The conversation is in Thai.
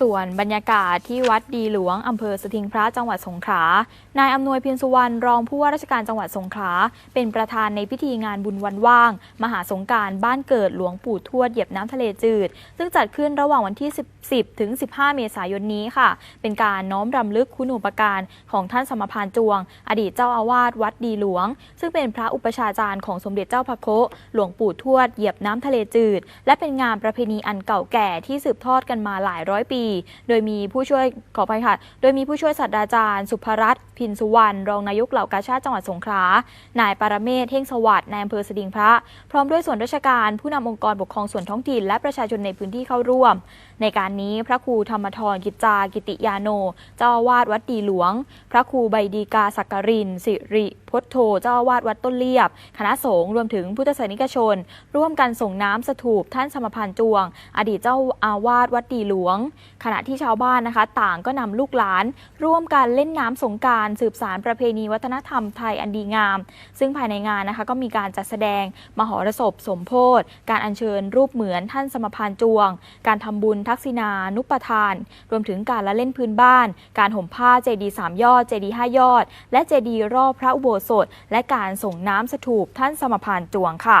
ส่วนบรรยากาศที่วัดดีหลวงอำเภอสถิงพระจังหวัดสงขลานายอำนวยเพียรสุวรรณรองผู้ว่าราชการจังหวัดสงขลาเป็นประธานในพิธีงานบุญวันว่าง มหาสงการบ้านเกิดหลวงปู่ทวดเหยียบน้ำทะเลจืด ซึ่งจัดขึ้นระหว่างวันที่ 10 ถึง 15 เมษายนนี้ค่ะ เป็นการน้อมรำลึกคุณูปการของท่านสมภารจวง อดีตเจ้าอาวาสวัดดีหลวง ซึ่งเป็นพระอุปชาจารย์ของสมเด็จเจ้าพระโคหลวงปู่ทวดเหยียบน้ำทะเลจืด และเป็นงานประเพณีอันเก่าแก่ที่สืบทอดกันมาหลายร้อยปีโดยมีผู้ช่วยขอไปค่ะ โดยมีผู้ช่วยศาสตราจารย์ สุภรัตน์พินสุวรรณรองนายกเหล่ากาชาติจังหวัดสงขลานายปารเมศเท่งสวัสดิ์นายอำเภอสดิงพระ พร้อมด้วยส่วนราชการผู้นำองค์กรปกครองส่วนท้องถิ่นและประชาชนในพื้นที่เข้าร่วม ในการนี้พระครูธรรมทรกิจจากิติยาโน เจ้าอาวาสวัดดีหลวง พระครูใบดีกาสักกริน สิริพจโธเจ้าอาวาสวัดต้นเลียบ คณะสงฆ์รวมถึงพุทธศาสนิกชน ร่วมกันส่งน้ำสถูปท่านสมภารจวง อดีตเจ้าอาวาสวัดดีหลวง ขณะที่ชาวบ้านนะคะ ต่างก็นำลูกหลาน ร่วมกันเล่นน้ำสงการสืบสารประเพณีวัฒนธรรมไทยอันดีงาม ซึ่งภายในงานนะคะก็มีการจัดแสดง มหรสพ สมโพธิการอัญเชิญรูปเหมือนท่านสมภารจวง การทำบุญทักษิณานุปทาน รวมถึงการละเล่นพื้นบ้าน การห่มผ้าเจดีสามยอดเจดีห้ายอด และเจดีรอบพระอุโบสถ และการส่งน้ำสถูปท่านสมภารจวงค่ะ